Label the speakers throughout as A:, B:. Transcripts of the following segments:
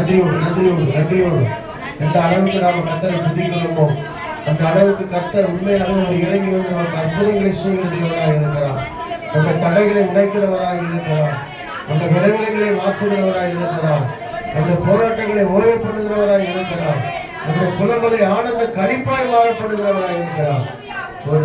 A: நன்றியோடு நன்றியோடு நன்றியோடு எந்த அளவுக்கு நாம் கத்தரை துதிக்கிறோமோ அந்த அளவுக்கு கத்தர் உண்மையாக ஒரு இறங்கி வந்து நமக்கு அற்புதங்களை செய்கிறவராக இருக்கிறார். நம்ம தடைகளை உடைக்கிறவராக இருக்கிறார். நம்ம விளைவுகளை மாற்றுகிறவராக இருக்கிறார். அந்த போராட்டங்களை உறவு பண்ணுகிறவராக இருக்கிறார். அந்த குலங்களை ஆனந்த கழிப்பாய் மாறப்படுகிறவராக இருக்கிறார். ஒரு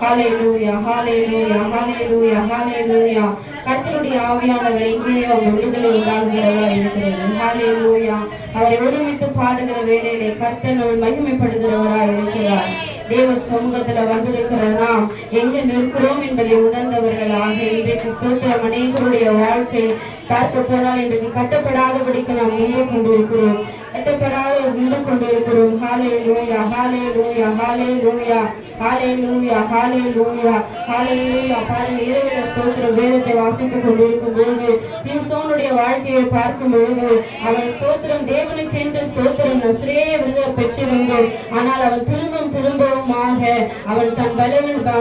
B: ஹாலேலூயா ஹாலேலூயா ஹாலேலூயா ஹாலேலூயா கர்த்தருடைய ஆவியானவர் இங்கேயே அவங்க விடுதலை உண்டாகுகிறவராக இருக்கிறது ஹாலேலூயா அவரை ஒருமித்து பாடுகிற வேலையிலே கர்த்தர் மகிமைப்படுகிறவராக இருக்கிறார். தேவ சமூகத்துல வந்திருக்கிற நாம் எங்க நிற்கிறோம் என்பதை உணர்ந்தவர்களாக இன்றைக்கு ஸ்தோத்திரம். அநேகருடைய வாழ்க்கை பார்க்க போனால் இன்றைக்கு கட்டப்படாதபடிக்கு நாம் நின்று கொண்டிருக்கிறோம். கட்டப்படாத நின்று கொண்டிருக்கிறோம். ஹாலே லூயா ஹாலே லூயா ஹாலே லூயா ஹாலேலூயா ஹாலேலூயா ஹாலேலூயா பாருங்க இரவுல ஸ்தோத்திரம் வேதத்தை வாசித்துக் கொண்டிருக்கும் பொழுது சிம்சோனுடைய வாழ்க்கையை பார்க்கும் பொழுது அவன் ஸ்தோத்திரம் தேவனுக்கு என்று ஸ்தோத்திரம் நஸ்ரே விருத பெற்றிருந்தோம் ஆனால் அவன் திரும்பவும் திரும்பவுமாக அவன் தன் பலவீன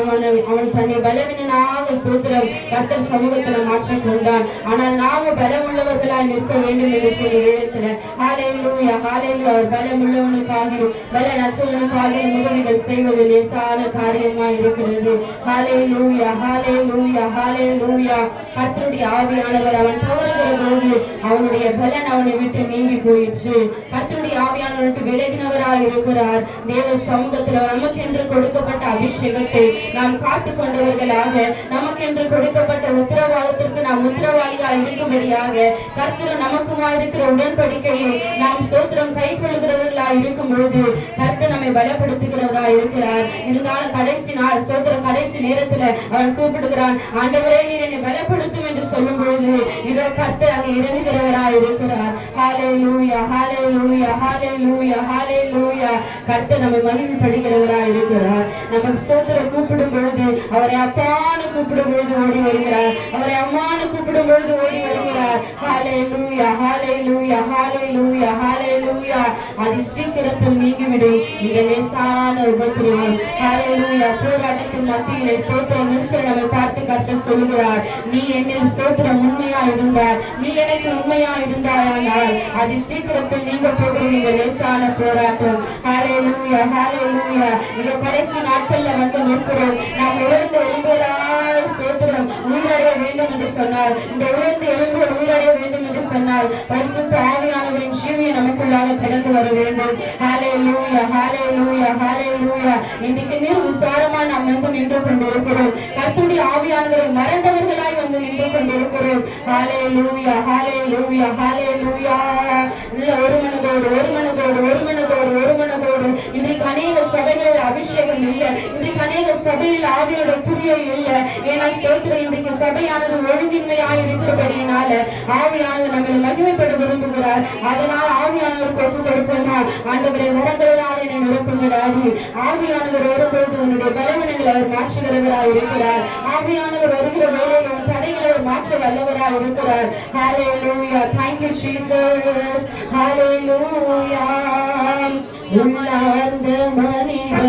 B: அவன் தன்னை பலவீனனாக ஸ்தோத்திரம் கர்த்தர் சமூகத்தில் மாற்றிக் கொண்டான் ஆனால் நாம பலமுள்ளவர்களாய் நிற்க வேண்டும் என்று சொல்லி வேதத்துல ஹalleluya ஹalleluya அவர் பலமுள்ளவனுக்காக பல நச்சவனுக்காக உதவிகள் செய்வது லேசான காரியமா இருக்கிறது. ஹாலே லூயா ஹாலே லூயா ஹாலே லூயா கர்த்தருடைய ஆவியானவர் அவன் தவறுகிற போது அவனுடைய பலன் அவனை விட்டு நீங்கி போயிற்று. கர்த்தருடைய ஆவியானவர் விட்டு விலகினவராய் இருக்கிறார். தேவ சமூகத்தில் நமக்கு நமக்கென்று கொடுக்கப்பட்ட அபிஷேகத்தை நாம் காத்து கொண்டவர்களாக நமக்கென்று கொடுக்கப்பட்ட உத்தரவாதத்திற்கு நாம் உத்தரவாளியாக இருக்கும்படியாக கர்த்தர் நமக்குமா இருக்கிற உடன்படிக்கையை நாம் ஸ்தோத்திரம் கை கொள்ளுகிறவர்களாக இருக்கும் பொழுது கர்த்தர் நம்மை பலப்படுத்துகிறவராய் இருக்கிறார். இருந்தாலும் கடைசி நாள். ஸ்தோத்திரம் கடைசி நேரத்துல அவன் கூப்பிடுகிறான் ஆண்டவரே நீர் என்னை பலப்படுத்தும் என்று சொல்லும் பொழுது இதோ கத்து அங்கு இறங்குகிறவராய் இருக்கிறார் ஹாலே லூயா ஹாலே லூயா ஹாலே லூயா ஹாலே லூயா கர்த்தர் நம்மை மகிமைப்படுகிறவராய் இருக்கிறார் நம்ம ஸ்தோத்திர கூப்பிடும் பொழுது அவரை அப்பான்னு கூப்பிடும் பொழுது ஓடி வருகிறார். அவரை அம்மானு கூப்பிடும் பொழுது ஓடி வருகிறார். ஹாலே லூயா ஹாலே லூயா ஹாலே லூயா ஹாலே லூயா அது சீக்கிரத்தில் நீங்கிவிடும் இந்த லேசான உபத்திரவம். ஹாலே லூயா போராட்டத்தின் மத்தியிலே ஸ்தோத்திரம் இருக்கிற நம்மை பார்த்து கத்த சொல்லுகிறார். நீ என்னில் ஸ்தோத்திரம் உண்மையா இருந்தார் நீ எனக்கு உண்மையா இருந்தாயானால் அது சீக்கிரத்தில் நீங்க போகிறீங்க இந்த லேசான போராட்டம். ஹாலே லூயா ஹாலே லூயா இந்த கடைசி நாட்கள்ல வந்து நிற்கிறோம். நாம் உயர்ந்து எலும்புகளால் ஸ்தோத்திரம் உயிரடைய வேண்டும் என்று சொன்னார். இந்த உயர்ந்து எழுந்து உயிரடைய வேண்டும் என்று சொன்னால் பரிசுத்த ஆவியானவரின் ஜீவியை நமக்குள்ளாக கடந்து வர வேண்டும். ஹாலே லூயா ஹாலே லூயா ஹாலே லூயா இன்றைக்கு நீர் உசாரமா நாம் வந்து நின்று கொண்டிருக்கிறோம். கர்த்தருடைய ஆவியானவரை மறந்தவர்களாய் வந்து நின்று கொண்டிருக்கிறோம். ஹாலே லூயா ஹாலே லூயா ஹாலே லூயா இல்ல ஒரு மனதோடு ஒரு மனதோடு ஒரு மனதோடு ஒரு மனதோடு. இன்றைக்கு அநேக சபைகளில் அபிஷேகம் இல்லை. இன்றைக்கு அநேக சபையில் ஆவியோட புரிய இல்லை. ஏன்னா ஸ்தோத்திரம் இன்றைக்கு சபையானது ஒழுங்கின்மையாக இருக்கிறபடியினால ஆவியானவர் நம்மளை மகிமைப்பட விரும்புகிறார். அதனால் ஆவியானவர் ஒப்பு கொடுப்போமா? ஆண்டவரை வரங்களால் என்னை நிரப்புகிறாரு ஆவியானவர் வரும்பொழுது உன்னுடைய பலவனங்களை அவர் மாற்றுகிறவராக இருக்கிறார். ஆவியானவர் வருகிற வேலையில் உன் தடைகளை அவர் மாற்ற வல்லவராக இருக்கிறார். ஹalleluya thank you jesus. Hallelujah. உள்ளார்ந்த கண்ட மனித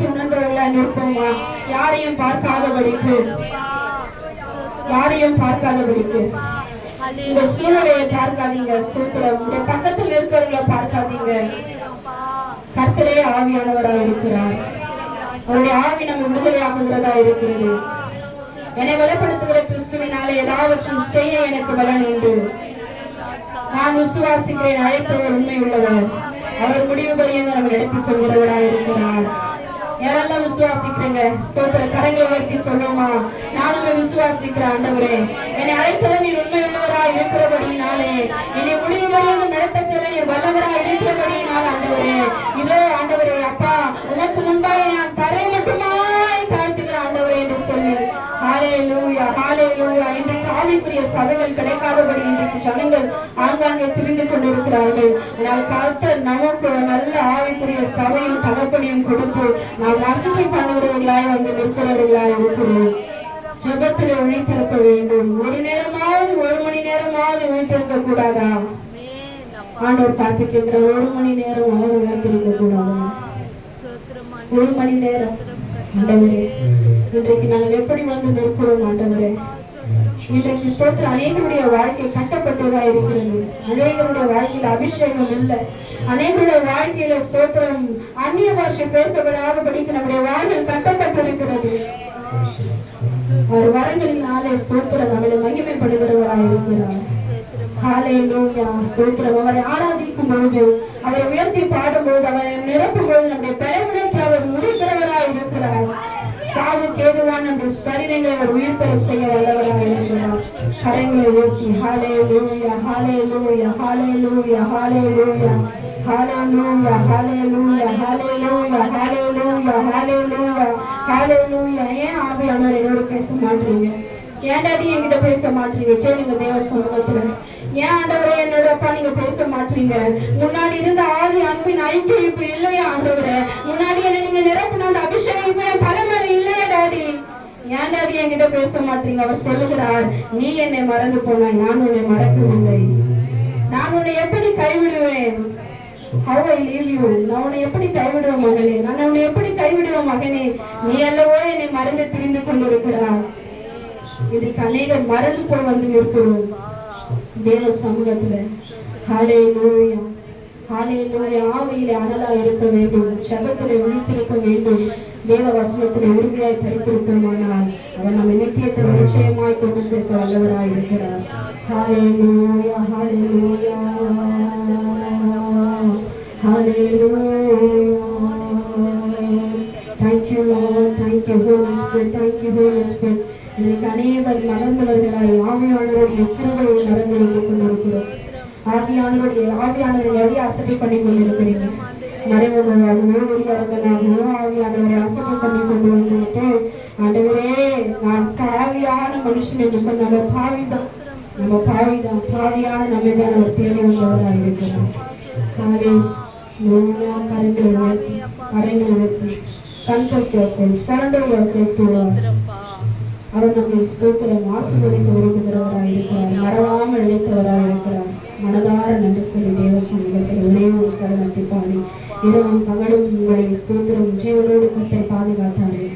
B: அவருடைய பிரசனத்தை நிற்போமா? யாரையும் பார்க்காதபடிக்கு. யாரையும் பார்க்காதபடிக்கு. இந்த சூழ்நிலையை பார்க்காதீங்க ஸ்தோத்திரம். உங்க பக்கத்தில் இருக்கிறவங்களை பார்க்காதீங்க. கர்த்தரே ஆவியானவரா இருக்கிறார். அவருடைய ஆவி நம்ம விடுதலையாக்குகிறதா இருக்கிறது. என்னை வளப்படுத்துகிற கிறிஸ்துவினாலே எல்லாவற்றும் செய்ய எனக்கு பலன் உண்டு. நான் விசுவாசிக்கிறேன் அழைத்தவர் உண்மை உள்ளவர் அவர் முடிவு பரியந்த நம்ம நடத்தி செல்கிறவராய் இருக்கிறார். யாரெல்லாம் விசுவாசிக்கிறீங்க? ஸ்தோத்திர கரங்களை உயர்த்தி சொல்லுமா நானுமே விசுவாசிக்கிற ஆண்டவரே. என்னை அழைத்தவர் நீர் உண்மை உள்ளவராய் இருக்கிறபடினாலே என்னை முடிவு பரியந்த நடத்த செல்ல நீர் வல்லவரா இருக்கிறபடினால ஆண்டவரே. இதோ ஆண்டவரே அப்பா உனக்கு முன்பாக நான் தரை மட்டுமா தாழ்த்துகிற ஆண்டவரே என்று சொல்லி ஹalleluya ஹalleluya இன்றைக்கு ஆவிக்குரிய சபைகள் கிடைக்காதபடி இன்றைக்கு ஜனங்கள் ஆங்காங்கே திரிந்து கொண்டிருக்கிறார்கள். நான் கர்த்தர் நமக்கு நல்ல ஆவிக்குரிய சபையும் தகப்பனையும் கொடுத்து நாம் வசதி பண்ணுகிறவர்களாய் வந்து நிற்கிறவர்களாய் இருக்கிறோம். ஜெபத்திலே ஒழித்திருக்க வேண்டும். ஒரு நேரமாவது ஒரு மணி நேரமாவது ஒழித்திருக்க கூடாதா? ஆண்டவர் பார்த்து கேட்கிற ஒரு மணி நேரமாவது ஒழித்திருக்க கூடாதா? ஒரு மணி நேரம். ஆண்டவரே இன்றைக்கு நாங்கள் எப்படி வந்து நிற்கிறோம் ஆண்டவரே? இன்றைக்கு ஸ்தோத்திரம் அநேகருடைய வாழ்க்கை கட்டப்பட்டதா இருக்கிறது. அநேகருடைய வாழ்க்கையில அபிஷேகம் இல்லை. அநேகருடைய வாழ்க்கையில ஸ்தோத்திரம் அந்நிய பாஷை பேசப்படாதபடிக்கு நம்முடைய வாழ்வில் கட்டப்பட்டிருக்கிறது. அவர் வரங்களினாலே ஸ்தோத்திரம் நம்மளை மகிமைப்படுகிறவராக இருக்கிறார். ஸ்தோத்திரம். அவரை ஆராதிக்கும் பொழுது அவரை உயர்த்தி பாடும் பொழுது அவரை நிரப்பும் பொழுது நம்முடைய பலவிடத்தை அவர் முடிக்கிறவராய் இருக்கிறார். சாவுக்கு ஏதுவான அந்த சரீரங்களை அவர் உயிர் பெற செய்ய வல்லவராக இருக்கிறார் கரங்களை ஊற்றி ஹாலே லூயா ஹாலே லூயா ஹாலே லூயா ஹாலே லூயா Hallelujah, hallelujah, hallelujah, hallelujah, hallelujah, hallelujah. ஏன் ஆவியானவர் என்னோட பேச மாட்டீங்க? ஏன்டாடி என்கிட்ட பேச மாட்டீங்க? கேளுங்க தேவ சொந்தத்துல ஏன் ஆண்டவரே என்னோட அப்பா நீங்க பேச மாட்டீங்க? முன்னாடி இருந்த ஆதி அன்பின் ஐக்கியம் இப்ப இல்லையா ஆண்டவரே? முன்னாடி என்ன நீங்க நிரப்பின அந்த அபிஷேகம் இப்ப என் மேல இல்லையா டாடி? ஏன் டாடி என்கிட்ட பேச மாட்டீங்க? அவர் சொல்லுகிறார் நீ என்னை மறந்து போனாய் நான் உன்னை மறக்கவில்லை. நான் உன்னை எப்படி கைவிடுவேன்? How I leave you? நான் உன்னை எப்படி கைவிடுவேன் மகனே? நான் உன்னை எப்படி கைவிடுவேன் மகனே? நீ அல்லவோ என்னை மறந்து திரிந்து கொண்டிருக்கிறாய். இதுக்கு அநேகர் மறந்து போய் வந்து நிற்கிறோம். தேவ சமூகத்துல. ஹாலே லூயம் ஹாலே ஹalleluya. ஆவியிலே அனலா இருக்க வேண்டும். சபத்துல விழித்திருக்க வேண்டும். தேவ வசனத்தில் உறுதியாய் தரித்திருப்போமானால் அவர் நம்ம நித்தியத்தை நிச்சயமாய் கொண்டு சேர்க்க வல்லவராய் இருக்கிறார். ஹாலே லூயா ஹாலே ஹalleluya. ஹாலே ஹalleluya. Thank you, Lord. Thank you, Holy Spirit. Thank you, Holy Spirit. இன்னைக்கு அநேகர் நடந்தவர்களாய் ஆவியானவருடைய கிருபையை நடந்து வந்து கொண்டிருக்கிறோம். ஆவியானவருடைய ஆவியானவர் நிறைய அசட்டை பண்ணி கொண்டிருக்கிறீங்க. மறைவனாகவோ வெளியரங்கனாகவோ ஆவியானவரை அசட்டை பண்ணி கொண்டு வந்துவிட்டு ஆண்டவரே நான் பாவியான மனுஷன் என்று சொன்ன பாவிதான். நம்ம பாவிதான். பாவியான நம்மை தான் ஒரு தேடி உள்ளவராக இருக்கிறோம் ஆகவே லோனா கரங்களை உயர்த்தி கரங்களை உயர்த்தி confess yourself surrender yourself அவர் நம்மை ஸ்தோத்திரம் ஆசிர்வதிக்க விரும்புகிறவராக இருக்கிறார். மறவாமல் நினைத்தவராக இருக்கிறார். மனதார நன்றி சொல்லி தேவ சமூகத்தில் ஒரே ஒரு சரணத்தை பாடி இரவும் பகலும் உங்களுடைய ஸ்தோத்திரம் ஜீவனோடு கத்தை பாதுகாத்தாரே.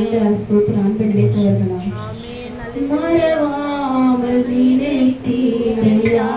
B: அந்த ஸ்தோத்திரம் அன்பை நினைத்தவர்களா மறவாமல் நினைத்தீரையா.